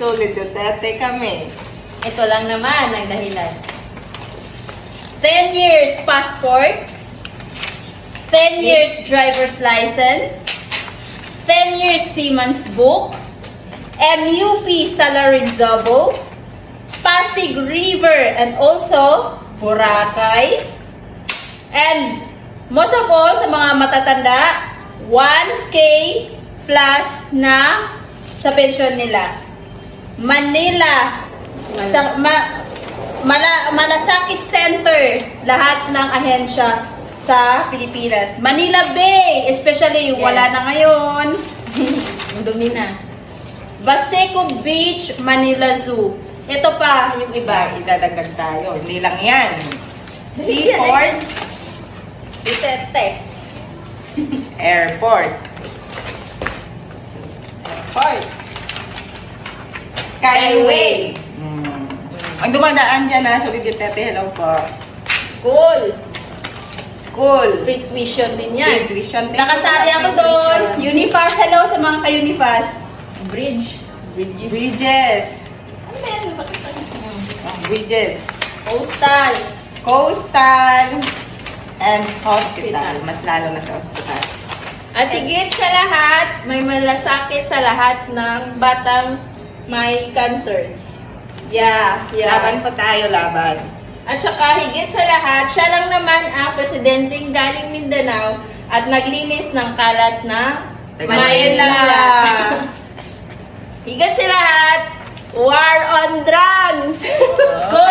Solid Duterte kami. Ito lang naman ang dahilan. 10 years passport, 10 years driver's license, 10 years seaman's book, MUP salary double, Pasig River and also Boracay, and most of all sa mga matatanda, 1K plus na sa pension nila. Manila, sa, ma, Mala, Malasakit Center, lahat ng ahensya sa Pilipinas. Manila Bay, especially Yes. wala na ngayon. Dumi na. Baseco Beach, Manila Zoo. Ito pa, yung Iba, idadagdag tayo. Hindi lang yan. Seaport, Duterte. airport. Airport. Skyway. Mm. Ang dumadaan dyan na, Solid Duterte, hello po. School. School. Free tuition din yan. Free tuition. Nakasali ako doon. Unifast, hello sa mga ka-Unifast. Bridge. Bridges. Bridges. Ano ba yan? Oh, bridges. Postal. Coastal. And hospital. Hospital. Mas lalo na sa hospital. At higit sa lahat, may malasakit sa lahat ng batang may cancer. Yeah, yeah. Laban po tayo, laban. At saka higit sa lahat, siya lang naman ang presidenteng galing Mindanao at naglinis ng kalat na Maynila. Higit sa lahat, war on drugs! Go,